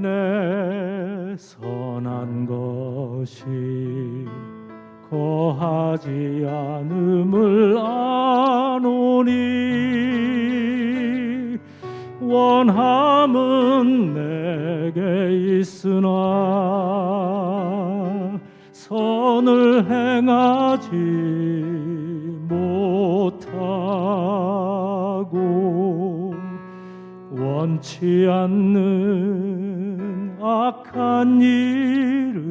내 선한 것이 거하지 않음을 아노니. 원함은 내게 있으나 선을 행하지 원치 않는 악한 일을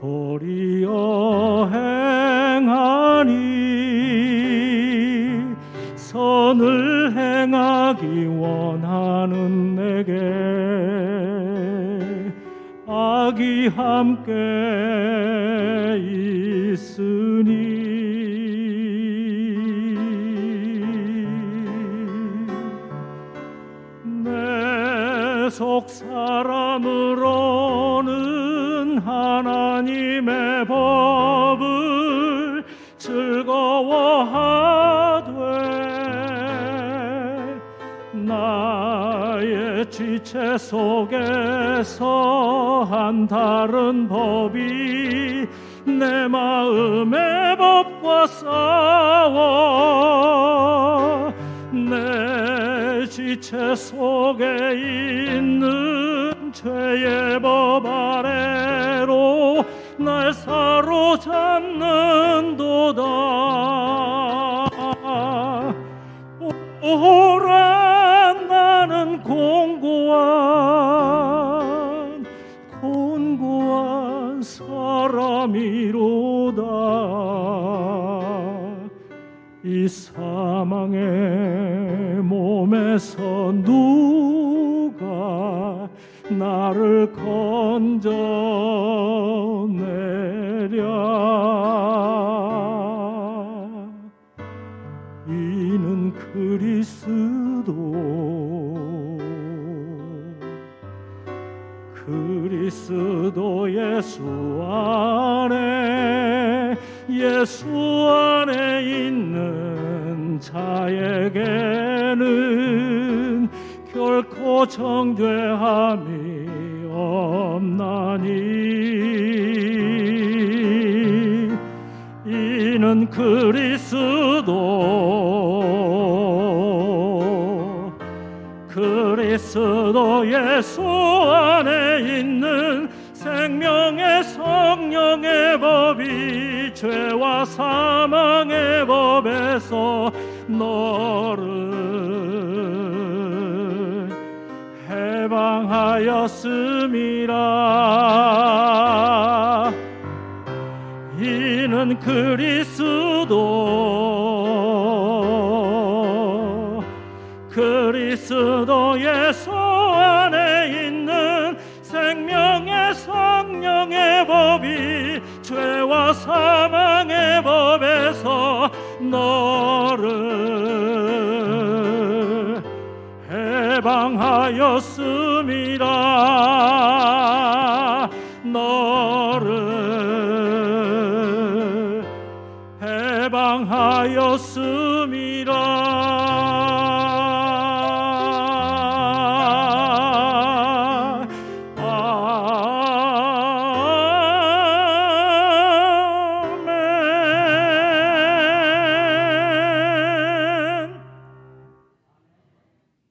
도리어 행하니 선을 행하기 원하는 내게 악이 함께 있으니 속 사람으로는 하나님의 법을 즐거워하되 나의 지체 속에서 한 다른 법이 내 마음의 법과 싸워 내 지체 속에 있는 죄의 법 아래로 날 사로잡는도다. 오라 나는 공고한 곤고한 사람이 이 사망의 몸에서 누가 나를 건져내랴? 이는 그리스도. 그리스도 예수 안에 예수 정죄함이 없나니? 이는 그리스도 그리스도 예수 안에 있는 생명의 성령의 법이 죄와 사망의 법에서 너 하였음이라. 이는 그리스도 그리스도 예수 안에 있는 생명의 성령의 법이 죄와 사망의 법에서 너를 해방하였음이라 너를 해방하였음이라